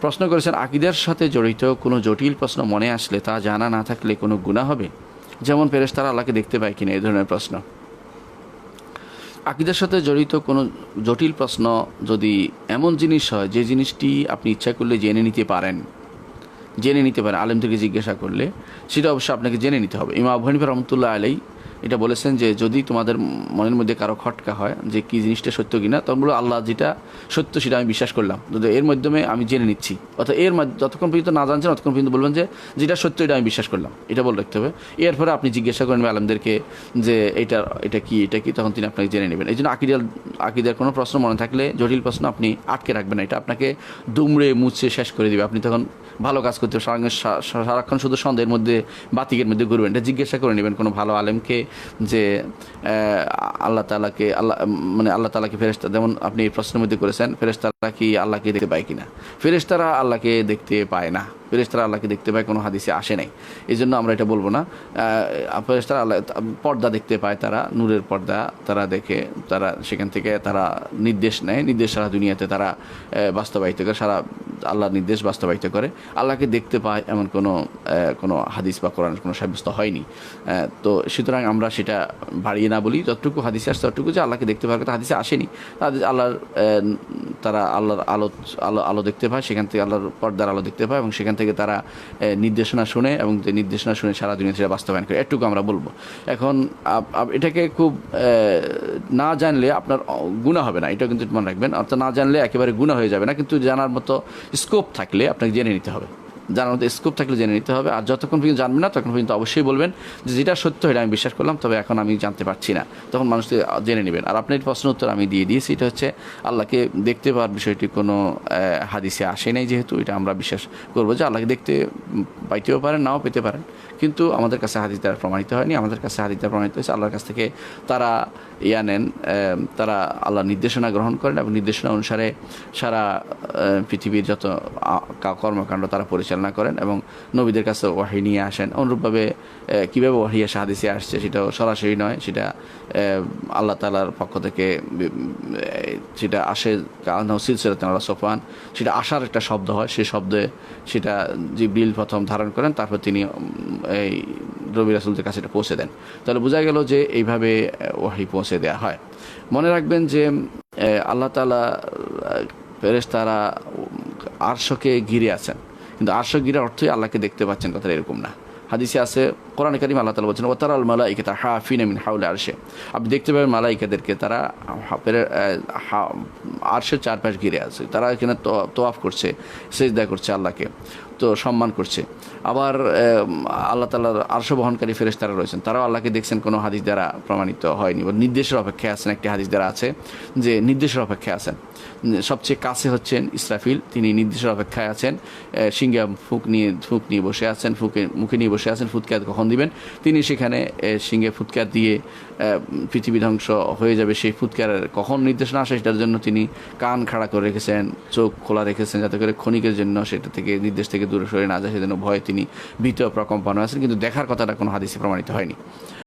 প্রশ্ন করেছেন, আকিদের সাথে জড়িত কোনো জটিল প্রশ্ন মনে আসলে তা জানা না থাকলে কোনো গুণা হবে? যেমন ফেরেশতারা আল্লাহকে দেখতে পায় কিনা, এই ধরনের প্রশ্ন। আকিদের সাথে জড়িত কোনো জটিল প্রশ্ন যদি এমন জিনিস হয়, যে জিনিসটি আপনি ইচ্ছা করলে জেনে নিতে পারেন। জেনে নিতে পারেন, আলেম থেকে জিজ্ঞাসা করলে, সেটা অবশ্যই আপনাকে জেনে নিতে হবে। ইমা আবু হানিফা রহমতুল্লাহ আলাই এটা বলেছেন যে যদি তোমাদের মনের মধ্যে কারও খটকা হয় যে কি জিনিসটা সত্য কিনা, তখন বলো আল্লাহ যেটা সত্য সেটা আমি বিশ্বাস করলাম। যদি এর মাধ্যমে আমি জেনে নিচ্ছি। অর্থাৎ এর যতক্ষণ পর্যন্ত না জানছেন ততক্ষণ পর্যন্ত বলবেন যে যেটা সত্য এটা আমি বিশ্বাস করলাম। এটা বলে রাখতে হবে। এরপরে আপনি জিজ্ঞাসা করেন আলমদেরকে যে এটা এটা কি এটা কি, তখন তিনি আপনাকে জেনে নেবেন। এই জন্য আকিদার, আকিদের কোনো প্রশ্ন মনে থাকলে, জটিল প্রশ্ন আপনি আটকে রাখবেন না। এটা আপনাকে দুমড়ে মুছে শেষ করে দিবে। আপনি তখন ভালো কাজ করতে সারাক্ষণ শুধু সন্দেহের মধ্যে, বাতিকের মধ্যে ঘুরবেন। এটা জিজ্ঞাসা করে নেবেন কোনো ভালো আলেমকে যে আল্লাহ তালাকে আল্লাহ মানে আল্লাহ তালাকে ফেরেস্তা যেমন আপনি প্রশ্নের মধ্যে করেছেন ফেরেস্তারা কি আল্লাহকে দেখতে পায় কিনা? ফেরেস্তারা আল্লাহকে দেখতে পায় না। ফেরেস্তারা আল্লাহকে দেখতে পায় কোনো হাদিসে আসে নাই। এই জন্য আমরা এটা বলব না। আহ, ফেরেশতারা আল্লাহ পর্দা দেখতে পায় তারা নূরের পর্দা তারা দেখে তারা সেখান থেকে তারা নির্দেশ নেয়। নির্দেশ সারা দুনিয়াতে তারা বাস্তবায়িত করে সারা আল্লাহর নির্দেশ বাস্তবায়িত করে। আল্লাহকে দেখতে পায় এমন কোনো কোনো হাদিস বা কোরআন কোনো সাব্যস্ত হয়নি। তো সুতরাং আমরা সেটা বাড়িয়ে না বলি। যতটুকু হাদিসে আসছে ততটুকু যে আল্লাহকে দেখতে পাওয়ার কথা হাদিসে আসেনি। তাদের আল্লাহর তারা আল্লাহর আলো আলো আলো দেখতে পায়, সেখান থেকে আল্লাহর পর্দার আলো দেখতে পায় এবং সেখান থেকে তারা নির্দেশনা শুনে এবং নির্দেশনা শুনে সারা দুনিয়া সেটা বাস্তবায়ন করে। এটুকু আমরা বলব। এখন এটাকে খুব না জানলে আপনার গুণা হবে না। এটা কিন্তু মনে রাখবেন। অর্থাৎ না জানলে একেবারে গুণা হয়ে যাবে না। কিন্তু জানার মতো স্কোপ থাকলে আপনাকে জেনে নিতে হবে। জানার মতো স্কোপ থাকলে জেনে নিতে হবে। আর যতক্ষণ পর্যন্ত জানবেন না তখন পর্যন্ত অবশ্যই বলবেন যে যেটা সত্য এটা আমি বিশ্বাস করলাম, তবে এখন আমি জানতে পারছি না। তখন মানুষ জেনে নেবেন। আর আপনার প্রশ্ন উত্তর আমি দিয়ে দিয়েছি। এটা হচ্ছে আল্লাহকে দেখতে পাওয়ার বিষয়টি কোনো হাদিসে আসে নাই যেহেতু, এটা আমরা বিশ্বাস করব যে আল্লাহকে দেখতে পাইতেও পারেন, নাও পেতে পারেন। কিন্তু আমাদের কাছে হাদিস দ্বারা প্রমাণিত হয়নি। আমাদের কাছে হাদিস দ্বারা প্রমাণিত হয়েছে আল্লাহর কাছ থেকে তারা ইয়া নেন তারা আল্লাহ নির্দেশনা গ্রহণ করেন এবং নির্দেশনা অনুসারে সারা পৃথিবীর যত কর্মকাণ্ড তারা পরিচালনা করেন এবং নবীদের কাছে ওয়াহি নিয়ে আসেন। অনুরূপভাবে কীভাবে ওয়াহি এসে হাদিসে আসছে সেটাও সরাসরি নয়। সেটা আল্লাহ তালার পক্ষ থেকে সেটা আসে সিলসিলাত আল্লাহ সোফান সেটা আসার একটা শব্দ হয়। সেই শব্দে সেটা জিবরিল প্রথম ধারণ করেন, তারপর তিনি এই রবি রাসুলদের কাছে এটা পৌঁছে দেন। তাহলে বোঝা গেল যে এইভাবে ওয়াহি পৌঁছে দেওয়া হয়। মনে রাখবেন যে আল্লাহ তালা ফেরেস তারা আরশকে ঘিরে আছেন। কিন্তু আরশ ঘিরে অর্থই আল্লাহকে দেখতে পাচ্ছেন, কথাটা এরকম না। হাদিসে আছে, কোরআন কারিম আল্লাহ তালা বলছেন ও তারা আল মালাইকে তা হাফিন মিন হাউলে আরশে। আপনি দেখতে পাবেন মালা মালাইকাদেরকে তারা হাফের আরশের চারপাশ ঘিরে আছে। তারা এখানে তো- তোয়াফ করছে, সেজদা করছে আল্লাহকে। তো সম্মান করছে। আবার আল্লাহ তালার আরশ বহনকারী ফেরেস তারা রয়েছেন। তারাও আল্লাহকে দেখছেন কোনো হাদিস দ্বারা প্রমাণিত হয়নি। বা নির্দেশের অপেক্ষায় আছেন একটি হাদিস দ্বারা আছে যে নির্দেশের অপেক্ষায় আছেন। সবচেয়ে কাছে হচ্ছেন ইসরাফিল। তিনি নির্দেশের অপেক্ষায় আছেন। সিংহা ফুক নিয়ে ফুক নিয়ে বসে আছেন ফুকে মুখে নিয়ে বসে আছেন ফুৎকাত কখন দিবেন? তিনি সেখানে সিংহে ফুৎকার দিয়ে পৃথিবী ধ্বংস হয়ে যাবে। সেই ফুৎকারের কখন নির্দেশনা আসে সেটার জন্য তিনি কান খাড়া করে রেখেছেন, চোখ খোলা রেখেছেন, যাতে করে ক্ষণিকের জন্য সেটা থেকে, নির্দেশ থেকে দূরে সরে না যায়, সেজন্য ভয়ে তিনি ভীত প্রকম্পন আছেন, কিন্তু দেখার কথাটা কোনো হাদিসে প্রমাণিত হয়নি।